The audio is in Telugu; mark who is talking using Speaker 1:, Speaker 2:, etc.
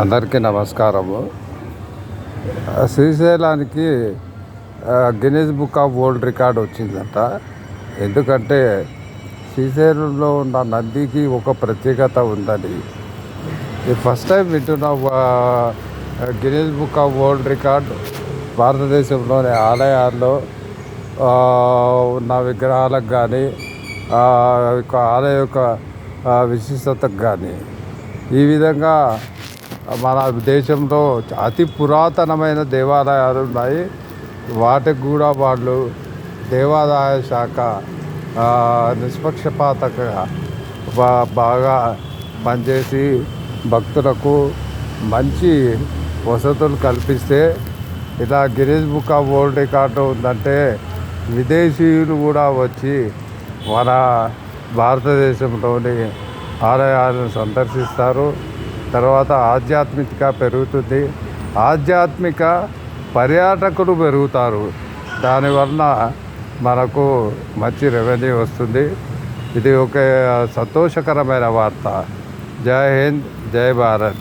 Speaker 1: అందరికీ నమస్కారము. శ్రీశైలానికి ఆ, Guinness book of world record వచ్చిందంట. ఎందుకంటే శ్రీశైలంలో ఉన్న నందికి ఒక ప్రత్యేకత ఉందని. ఈ ఫస్ట్ టైం వింటున్న Guinness book of world record భారతదేశంలోని ఆలయాల్లో ఉన్న విగ్రహాలకు కానీ ఆలయ యొక్క విశిష్టతకు కానీ ఈ విధంగా మన దేశంలో అతి పురాతనమైన దేవాలయాలు ఉన్నాయి. వాటికి కూడా వాళ్ళు దేవాదాయ శాఖ ఆ, నిష్పక్షపాతంగా బా- బాగా పనిచేసి భక్తులకు మంచి వసతులు కల్పిస్తే ఇలా Guinness book of world record ఉందంటే విదేశీయులు కూడా వచ్చి మన భారతదేశంలోని ఆలయాలను సందర్శిస్తారు. తర్వాత ఆధ్యాత్మిక పెరుగుతుంది. ఆధ్యాత్మిక పర్యాటకులు పెరుగుతారు. దానివలన మనకు మంచి రెవెన్యూ వస్తుంది. ఇది ఒక సంతోషకరమైన వార్త. జై హింద్ జై భారత్.